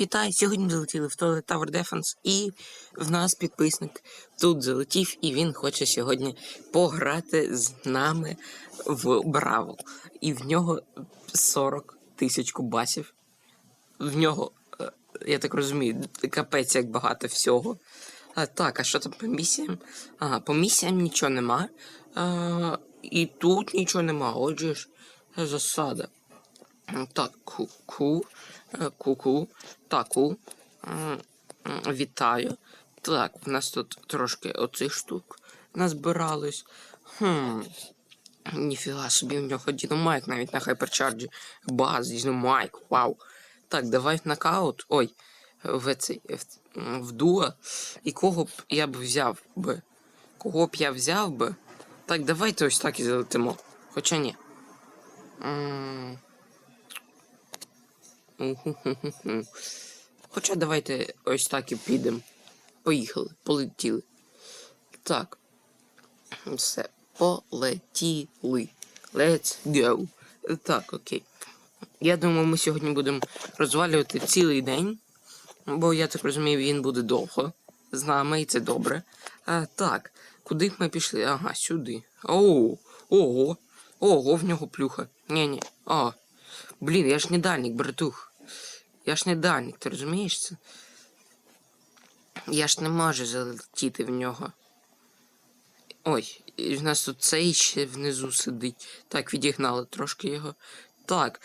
Вітаю, сьогодні залетіли в Tower Defense і в нас підписник тут залетів, і він хоче сьогодні пограти з нами в Браво. І в нього 40 тисяч кубасів. В нього, е, я так розумію, капець як багато всього. А, так, а що там по місіям? Ага, по місіям нічого нема. А, і тут нічого нема. Отже ж, засада. Так, ку-ку, е, ку-ку, таку. М, м, Вітаю. Так, в нас тут трошки оцих штук назбиралось. Хм. Ніфіга собі, в нього дінамайк навіть на хайперчарджі. Баз, дінамайк, вау. Так, давай в нокаут. Ой, в цей в, в дуа. І кого б я б взяв би? Кого б я взяв би? Так, давайте ось так і залетимо. Хоча ні. М, Уху-ху-ху-ху. Хоча давайте ось так і підемо. Поїхали, полетіли. Так. Все, полетіли. Let's go. Так, окей. Я думаю, ми сьогодні будемо розвалювати цілий день, бо я так розумію, він буде довго з нами, і це добре. А, так, куди б ми пішли? Ага, сюди. Оу, ого, ого, в нього плюха. Ні-ні. А. Блін, я ж не дальник, братух. Я ж не дальник, ти розумієш це? Я ж не можу залетіти в нього. Ой, і в нас тут цей ще внизу сидить. Так, відігнали трошки його. Так.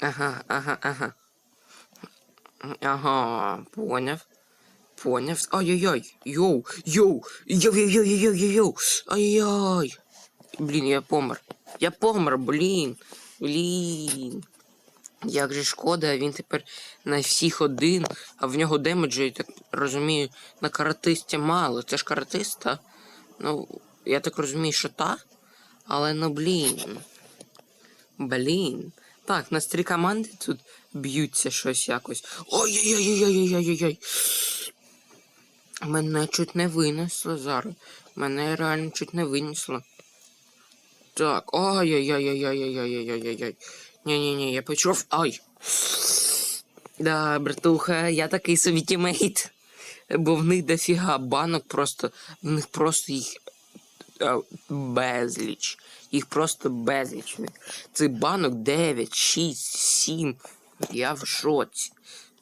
Ага, ага, ага. Ага, поняв. Поняв. Ай-яй-яй. Йоу, йоу, йоу-йоу-йоу-йоу-йоу. Ай-яй. Блін, я помер. Я помер, блін. Блін. Як же шкода, він тепер на всіх один, а в нього демеджу, я так розумію, на каратисті мало. Це ж каратист, та? Ну, я так розумію, що та. Але ну блін. Блін. Так, нас три команди тут б'ються щось якось. Ой-ой-ой-ой-ой-ой-ой-ой. Мене чуть не винесло зараз. Мене реально чуть не винесло. Так, ой-ой-ой-ой-ой-ой-ой-ой-ой-ой. Ні-ні-ні, я почув. Ай. Да, братуха, я такий собі тімейт. Бо в них дофіга банок просто. В них просто їх безліч. Їх просто безліч. Цих банок 9, 6, 7. Я в шоці.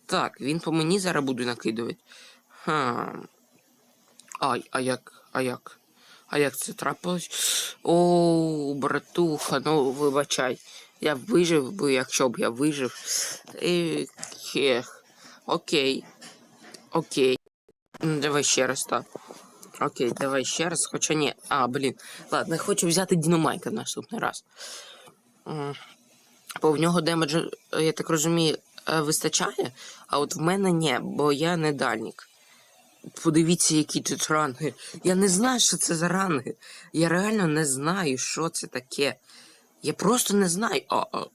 Так, він по мені зараз буде накидувати. Ха. Ай, а як? А як? А як це трапилось? О, братуха, ну вибачай. Я б вижив би, якщо б я вижив. Ех, ех. Окей. Окей. Давай ще раз так. Окей, давай ще раз, хоча ні. А, блін. Ладно, я хочу взяти Дінамайка наступний раз. Бо в нього демеджу, я так розумію, е, вистачає, а от в мене ні, бо я не дальник. Подивіться, які тут ранги. Я не знаю, що це за ранги. Я реально не знаю, що це таке. Я просто не знаю. А, а.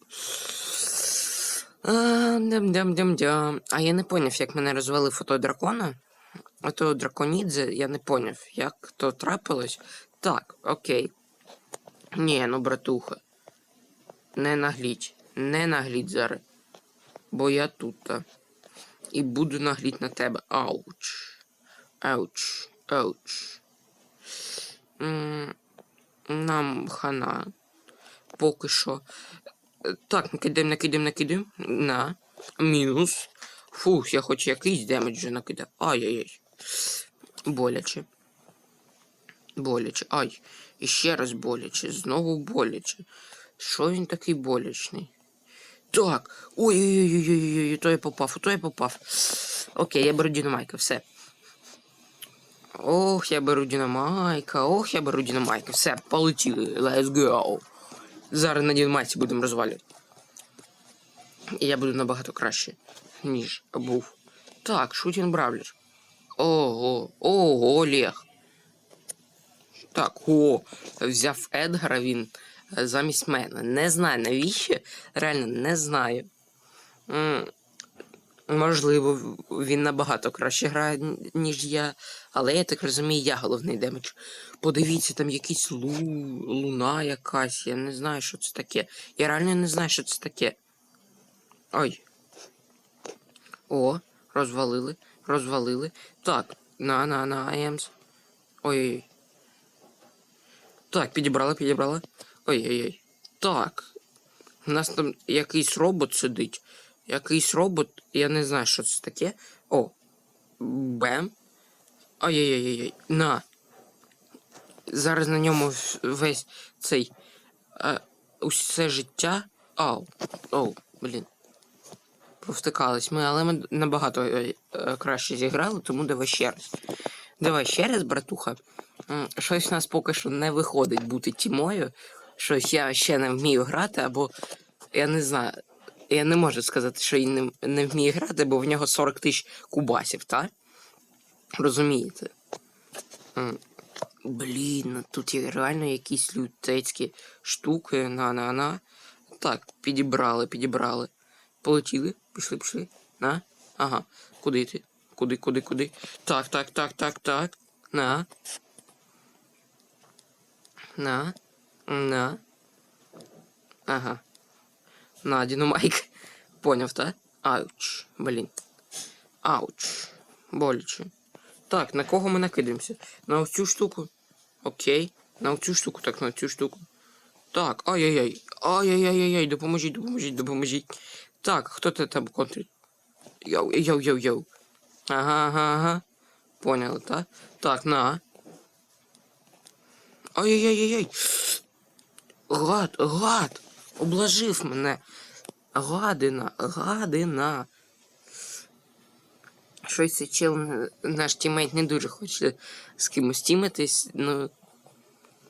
А, дям дям дям дям А я не поняв, як мене розвели фото дракона. А то драконідзе, я не поняв, як то трапилось. Так, окей. Ні, ну братуха. Не нагліть. Не нагліть зараз. Бо я тут. Та. І буду нагліть на тебе. Ауч. Ауч. Ауч. Нам хана. Поки що. Так, накидаємо, накидаємо, накидаємо. На. Мінус. Фух, я хоч якийсь демедж вже накидав. Ай-яй-яй. Боляче. Боляче. Ай. І ще раз боляче. Знову боляче. Що він такий болячний? Так. Ой-ой-ой-ой-ой, то я попав, то я попав. Окей, я беру дінамайка, все. Ох, я беру дінамайка, ох, я беру дінамайка. Все, полетіли. Let's go. Зараз на дінамайці будемо розвалювати. І я буду набагато краще, ніж був. Так, Шутін Бравлер. Ого, ого, Олег. Так, о, взяв Едгара він е, замість мене. Не знаю навіщо. Реально не знаю. Можливо, він набагато краще грає, ніж я. Але я так розумію, я головний демедж. Подивіться, там якийсь лу... луна якась. Я не знаю, що це таке. Я реально не знаю, що це таке. Ой. О, розвалили, розвалили. Так, на, на, на, Емс. Ой-ой-ой. Так, підібрали, підібрали. Ой-ой-ой. Так. У нас там якийсь робот сидить. Якийсь робот, я не знаю, що це таке. О. Бем. Ой-ой-ой. На. Зараз на ньому весь цей. Е, усе життя. Ау. Оу, блін. Повтикались ми, але ми набагато е, е, краще зіграли, тому давай ще раз. Давай ще раз, братуха. Щось в нас поки що не виходить бути тімою. Щось я ще не вмію грати, або я не знаю. Я не можу сказати, що він не, не вміє грати, бо в нього 40 тисяч кубасів, так? Розумієте? Блін, ну тут є реально якісь лютецькі штуки. На-на-на. Так, підібрали, підібрали. Полетіли, пішли, пішли. На. Ага. Куди ти? Куди, куди, куди? Так, так, так, так, так. На. На. На. Ага. На, динамайк. Поняв, так? Ауч. Блін. Ауч. Боляче. Так, на кого ми накидаємося? На оцю штуку. Окей. На оцю штуку, так, на цю штуку. Так, ай-яй-яй. Ай-яй-яй-яй, допоможіть, допоможіть, допоможіть. Так, хто це там контрить? Йоу, йоу, йоу, йоу. Ага, ага, ага. Поняли, так? Так, на. Ай-яй-яй-яй. Гад, гад. Облажив мене. Гадина, гадина. Щось цей чел, наш тімейт не дуже хоче з кимось тімитись, ну.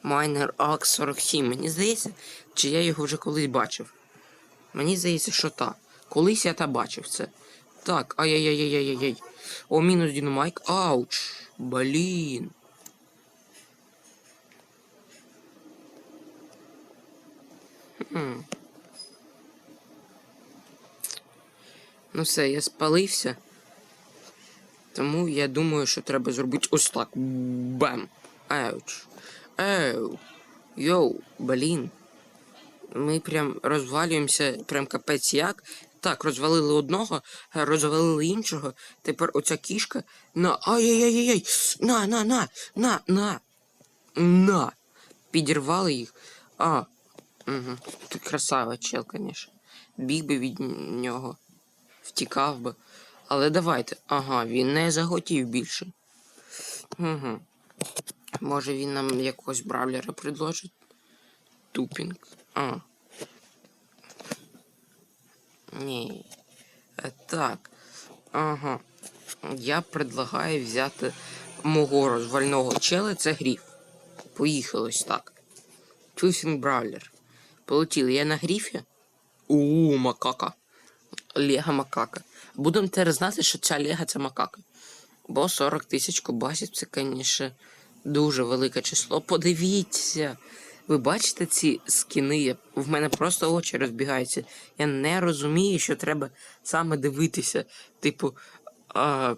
Майнер Акс 47. Мені здається, чи я його вже колись бачив. Мені здається, що так. Колись я та бачив це. Так, ай-яй-яй-яй-яй-яй. О, мінус динамайк. Ауч. Блін. Ну все, я спалився. Тому я думаю, що треба зробити ось так. Бам. Ауч. Еу. Йоу, блін. Ми прям розвалюємося, прям капець як. Так, розвалили одного, розвалили іншого. Тепер оця кішка. На. Ай-яй-яй-яй! На, на, на, на, на. На. Підірвали їх. А. Угу. Красава, чел, звісно. Біг би від нього. Втікав би. Але давайте. Ага, він не захотів більше. Угу. Може він нам якогось бравлера предложить? Тупінг. А. Ні. Е, Так. Ага. Я предлагаю взяти мого розвального чела, це гріф. Поїхали ось так. Чусінг бравлер. Полетіли. Я на гріфі. У, макака. Лега макака. Будемо тепер знати, що ця лега це макака. Бо 40 тисяч кубасів це, звісно, дуже велике число. Подивіться. Ви бачите ці скіни? В мене просто очі розбігаються. Я не розумію, що треба саме дивитися. Типу, а,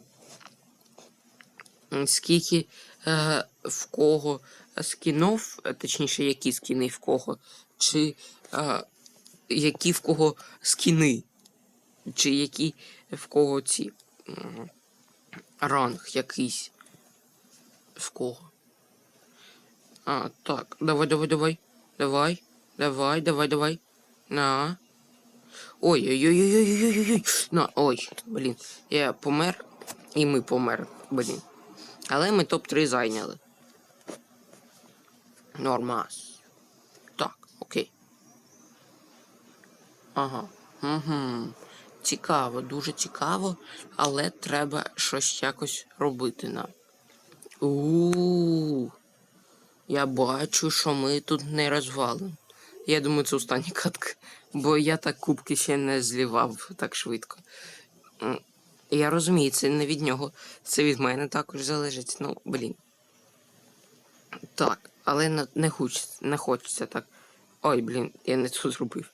скільки е, в кого скінов, точніше, які скіни в кого, чи е, які в кого скіни, чи які в кого ці ранг якийсь. В кого. А, так, давай, давай, давай. Давай, давай, давай, давай. На. Ой, ой, ой, ой, ой, ой, ой, ой. На, ой, блін. Я помер, і ми помер, блін. Але ми топ-3 зайняли. Нормас. Так, окей. Ага. Угу. Цікаво, дуже цікаво, але треба щось якось робити нам. У. Я бачу, що ми тут не розвалимо. Я думаю, це остання катка, бо я так кубки ще не злівав так швидко. Я розумію, це не від нього, це від мене також залежить. Ну, блін. Так, але не, хочеться, не хочеться так. Ой, блін, я не це зробив.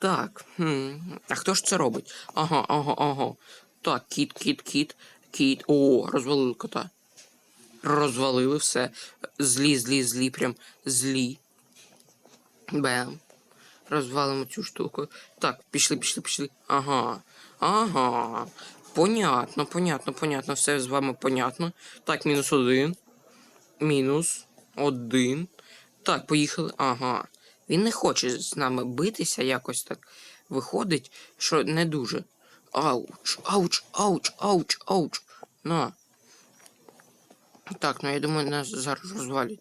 Так. Хм. А хто ж це робить? Ага, ага, ага. Так, кіт, кіт, кіт, кіт. О, розвалили кота. Розвалили все. Злі, злі, злі, прям злі. Бем. Розвалимо цю штуку. Так, пішли, пішли, пішли. Ага. Ага. Понятно, понятно, понятно. Все з вами понятно. Так, мінус один. Мінус один. Так, поїхали. Ага. Він не хоче з нами битися, якось так виходить, що не дуже. Ауч, ауч, ауч, ауч, ауч. На. Так, ну я думаю, нас зараз розвалять.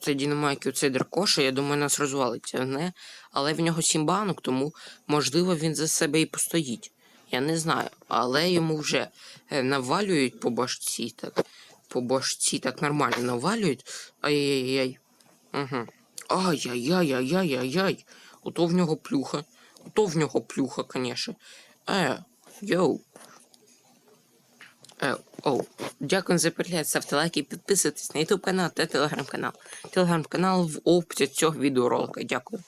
Цей Дінамайк і цей Дракоша, я думаю, нас розвалиться. Не? Але в нього сім банок, тому можливо він за себе і постоїть. Я не знаю. Але йому вже е, навалюють по башці так. По башці так нормально навалюють. Ай-яй-яй. Угу. Ай-яй-яй-яй-яй-яй. Ото в нього плюха. Ото в нього плюха, конечно. Е, йоу. Е, оу. Дякую за перегляд, ставте лайки, підписуйтесь на YouTube канал та телеграм-канал. Телеграм-канал в описі цього відеоролика. Дякую.